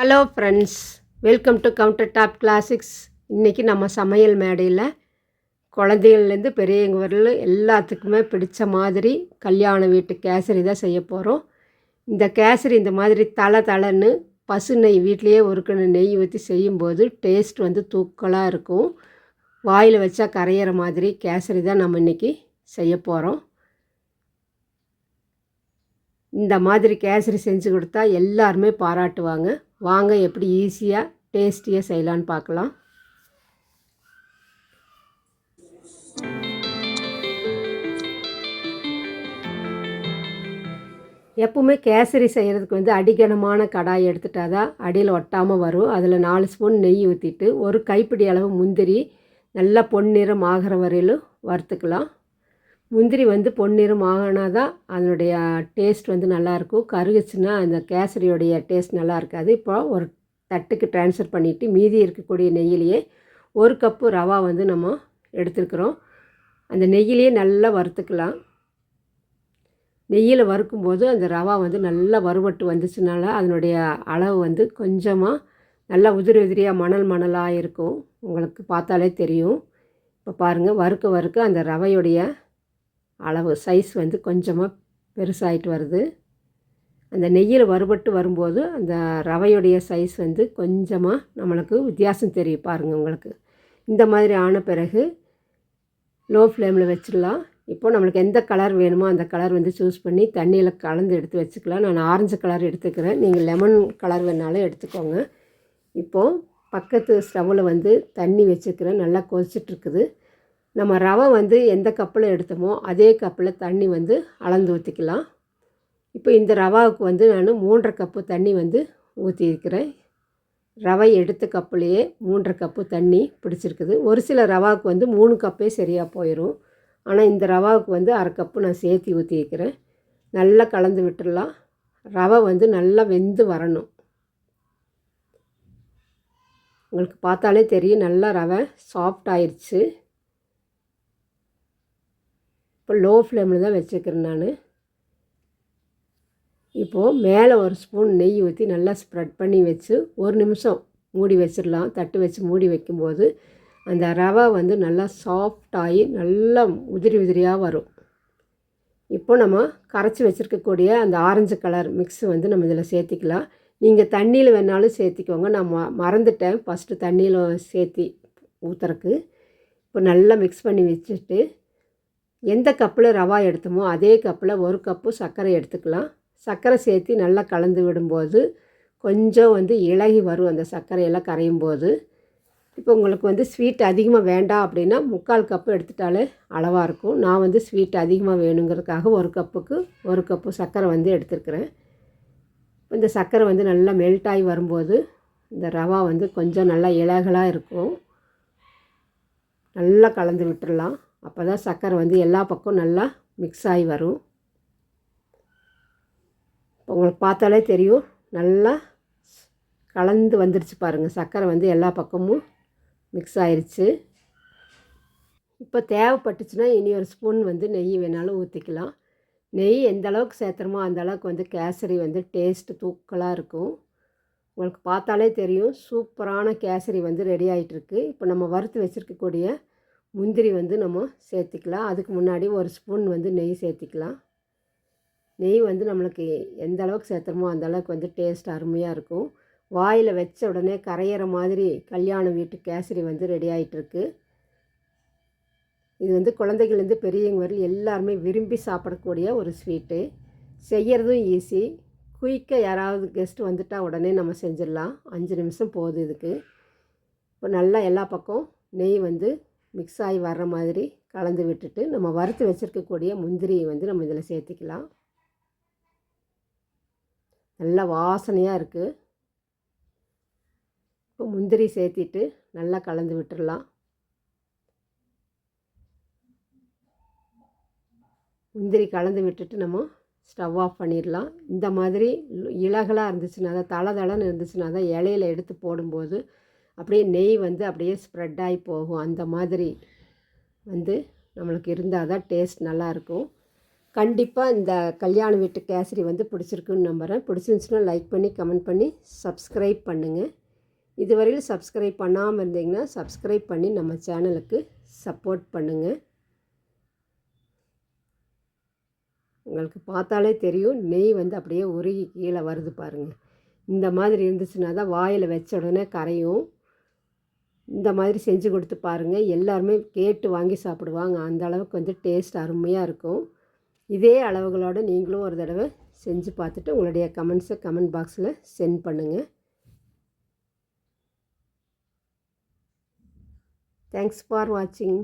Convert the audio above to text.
Hello friends welcome to countertop classics இன்றைக்கி நம்ம சமையல் மேடையில் குழந்தைகள்லேருந்து பெரியவங்க வரல எல்லாத்துக்குமே பிடிச்ச மாதிரி கல்யாண வீட்டு கேசரி தான் செய்ய போகிறோம் இந்த கேசரி இந்த மாதிரி தலை தலைன்னு பசு நெய் வீட்லேயே உருக்கின நெய் ஊற்றி செய்யும்போது டேஸ்ட் வந்து தூக்கலாக இருக்கும். வாயில் வச்சா கரையிற மாதிரி கேசரி தான் நம்ம இன்றைக்கி செய்ய போகிறோம் இந்த மாதிரி கேசரி செஞ்சு கொடுத்தா எல்லாருமே பாராட்டுவாங்க. வாங்க எப்படி ஈஸியாக டேஸ்டியாக செய்யலான்னு பார்க்கலாம். எப்பவுமே கேசரி செய்கிறதுக்கு வந்து அடிகனமான கடாய் எடுத்துட்டா தான் அடியில் ஒட்டாமல் வரும். அதில் நாலு ஸ்பூன் நெய் ஊற்றிட்டு ஒரு கைப்பிடி அளவு முந்திரி நல்லா பொன்னிறம் ஆகிற வரையிலும் வறுத்துக்கலாம். முந்திரி வந்து பொன்னிறம் ஆகினா தான் அதனுடைய டேஸ்ட் வந்து நல்லாயிருக்கும். கருகுச்சுன்னா அந்த கேசரியோடைய டேஸ்ட் நல்லா இருக்காது இப்போ ஒரு தட்டுக்கு ட்ரான்ஸ்ஃபர் பண்ணிவிட்டு மீதி இருக்கக்கூடிய நெய்யிலேயே ஒரு கப்பு ரவா வந்து நம்ம எடுத்துருக்குறோம். அந்த நெய்யிலேயே நல்லா வறுத்துக்கலாம். நெய்யில் வறுக்கும்போது அந்த ரவா வந்து நல்லா வறுபட்டு வந்துச்சுனால அதனுடைய அளவு வந்து கொஞ்சமாக நல்லா உதிரி உதிரியாக மணல் மணலாக இருக்கும். உங்களுக்கு பார்த்தாலே தெரியும். இப்போ பாருங்கள் வறுக்க வறுக்க அந்த ரவையுடைய அளவு சைஸ் வந்து கொஞ்சமாக பெருசாகிட்டு வருது. அந்த நெய்யில் வறுபட்டு வரும்போது அந்த ரவையுடைய சைஸ் வந்து கொஞ்சமாக நம்மளுக்கு வித்தியாசம் தெரியும் பாருங்கள் உங்களுக்கு. இந்த மாதிரி ஆன பிறகு லோ ஃப்ளேமில் வச்சிடலாம். இப்போ நம்மளுக்கு எந்த கலர் வேணுமோ அந்த கலர் வந்து சூஸ் பண்ணி தண்ணியில் கலந்து எடுத்து வச்சுக்கலாம். நான் ஆரஞ்சு கலர் எடுத்துக்கிறேன். நீங்கள் லெமன் கலர் வேணாலும் எடுத்துக்கோங்க. இப்போது பக்கத்து ஸ்டவ்வில் வந்து தண்ணி வச்சுக்கிறேன். நல்லா கொதிச்சிட்ருக்குது நம்ம ரவை வந்து எந்த கப்பில் எடுத்தோமோ அதே கப்பில் தண்ணி வந்து அளந்து ஊற்றிக்கலாம் இப்போ இந்த ரவாவுக்கு வந்து நான் மூன்றரை கப்பு தண்ணி வந்து ஊற்றிருக்கிறேன் ரவை எடுத்த கப்புலேயே மூன்றரை கப்பு தண்ணி பிடிச்சிருக்குது. ஒரு சில ரவாவுக்கு வந்து மூணு கப்பே சரியாக போயிடும் ஆனால் இந்த ரவாவுக்கு வந்து அரை கப்பு நான் சேர்த்து ஊற்றி வைக்கிறேன் நல்லா கலந்து விட்டுடலாம். ரவை வந்து நல்லா வெந்து வரணும். உங்களுக்கு பார்த்தாலே தெரியும் நல்லா ரவை சாஃப்ட் ஆயிடுச்சு இப்போ லோ ஃப்ளேமில் தான் வச்சுக்கிறேன் நான். இப்போது மேலே ஒரு ஸ்பூன் நெய் ஊற்றி நல்லா ஸ்ப்ரெட் பண்ணி வச்சு ஒரு நிமிஷம் மூடி வச்சிடலாம். தட்டு வச்சு மூடி வைக்கும்போது அந்த ரவை வந்து நல்லா சாஃப்டாகி நல்லா உதிரி உதிரியாக வரும். இப்போ நம்ம கரைச்சி வச்சுருக்கக்கூடிய அந்த ஆரஞ்சு கலர் மிக்ஸ் வந்து நம்ம இதில் சேர்த்திக்கலாம். நீங்கள் தண்ணியில் வேணாலும் சேர்த்திக்கோங்க. நான் ம மறந்துட்டேன். ஃபஸ்ட்டு தண்ணியில் சேர்த்தி ஊற்றுறக்கு இப்போ நல்லா மிக்ஸ் பண்ணி வச்சுட்டு எந்த கப்பில் ரவா எடுத்தோமோ அதே கப்பில் ஒரு கப்பு சர்க்கரை எடுத்துக்கலாம். சர்க்கரை சேர்த்து நல்லா கலந்து விடும்போது கொஞ்சம் வந்து இலகி வரும் அந்த சர்க்கரையெல்லாம் கரையும் போது இப்போ உங்களுக்கு வந்து ஸ்வீட் அதிகமாக வேண்டாம் அப்படின்னா முக்கால் கப்பு எடுத்துட்டாலே அளவாக இருக்கும். நான் வந்து ஸ்வீட் அதிகமாக வேணுங்கிறதுக்காக ஒரு கப்புக்கு ஒரு கப்பு சர்க்கரை வந்து எடுத்துருக்குறேன். இந்த சர்க்கரை வந்து நல்லா மெல்ட் ஆகி வரும்போது இந்த ரவா வந்து கொஞ்சம் நல்லா இலகலாக இருக்கும். நல்லா கலந்து விட்டுடலாம் அப்போ தான் சர்க்கரை வந்து எல்லா பக்கம் நல்லா மிக்ஸ் ஆகி வரும். இப்போ உங்களுக்கு பார்த்தாலே தெரியும் நல்லா கலந்து வந்துருச்சு பாருங்கள் சர்க்கரை வந்து எல்லா பக்கமும் மிக்ஸ் ஆயிடுச்சு இப்போ தேவைப்பட்டுச்சுன்னா இனி ஒரு ஸ்பூன் வந்து நெய் வேணாலும் ஊற்றிக்கலாம் நெய் எந்த அளவுக்கு சேர்த்துறமோ அந்த அளவுக்கு வந்து கேசரி வந்து டேஸ்ட்டு தூக்கலாக இருக்கும். உங்களுக்கு பார்த்தாலே தெரியும் சூப்பரான கேசரி வந்து ரெடி ஆகிட்டுருக்கு இப்போ நம்ம வறுத்து வச்சுருக்கக்கூடிய முந்திரி வந்து நம்ம சேர்த்திக்கலாம். அதுக்கு முன்னாடி ஒரு ஸ்பூன் வந்து நெய் சேர்த்திக்கலாம். நெய் வந்து நம்மளுக்கு எந்த அளவுக்கு சேர்த்துறமோ அந்த அளவுக்கு வந்து டேஸ்ட் அருமையாக இருக்கும். வாயில் வச்ச உடனே கரையிற மாதிரி கல்யாணம் வீட்டு கேசரி வந்து ரெடி ஆகிட்டுருக்கு இது வந்து குழந்தைகள்லேருந்து பெரியவங்க வரல எல்லாருமே விரும்பி சாப்பிடக்கூடிய ஒரு ஸ்வீட்டு. செய்கிறதும் ஈஸி குயிக்காக யாராவது கெஸ்ட் வந்துட்டால் உடனே நம்ம செஞ்சிடலாம். அஞ்சு நிமிஷம் போகுது இதுக்கு. இப்போ நல்லா எல்லா பக்கம் நெய் வந்து மிக்ஸ் ஆகி வர்ற மாதிரி கலந்து விட்டுட்டு நம்ம வறுத்து வச்சுருக்கக்கூடிய முந்திரி வந்து நம்ம இதில் சேர்த்திக்கலாம். நல்லா வாசனையாக இருக்குது இப்போ முந்திரி சேர்த்திட்டு நல்லா கலந்து விட்டுடலாம் முந்திரி கலந்து விட்டுட்டு நம்ம ஸ்டவ் ஆஃப் பண்ணிடலாம். இந்த மாதிரி இலகலாக இருந்துச்சுன்னா தான் தலை தளன்னு இருந்துச்சுன்னா தான் இலையில எடுத்து போடும்போது அப்படியே நெய் வந்து அப்படியே ஸ்ப்ரெட் ஆகி போகும். அந்த மாதிரி வந்து நம்மளுக்கு இருந்தால் தான் டேஸ்ட் நல்லாயிருக்கும் கண்டிப்பாக இந்த கல்யாண வீட்டு கேசரி வந்து பிடிச்சிருக்குன்னு நம்புகிறேன் பிடிச்சிருந்துச்சுன்னா லைக் பண்ணி கமெண்ட் பண்ணி சப்ஸ்கிரைப் பண்ணுங்கள் இதுவரையில் சப்ஸ்கிரைப் பண்ணாமல் இருந்தீங்கன்னா சப்ஸ்கிரைப் பண்ணி நம்ம சேனலுக்கு சப்போர்ட் பண்ணுங்கள் உங்களுக்கு பார்த்தாலே தெரியும் நெய் வந்து அப்படியே உருகி கீழே வருது பாருங்கள் இந்த மாதிரி இருந்துச்சுன்னா தான் வாயில் வச்ச உடனே கரையும். இந்த மாதிரி செஞ்சு கொடுத்து பாருங்கள் எல்லாருமே கேட்டு வாங்கி சாப்பிடுவாங்க. அந்த அளவுக்கு வந்து டேஸ்ட் அருமையாக இருக்கும். இதே அளவுகளோடு நீங்களும் ஒரு தடவை செஞ்சு பார்த்துட்டு உங்களுடைய கமெண்ட்ஸை கமெண்ட் பாக்ஸில் சென்ட் பண்ணுங்கள் தேங்க்ஸ் ஃபார் வாட்சிங்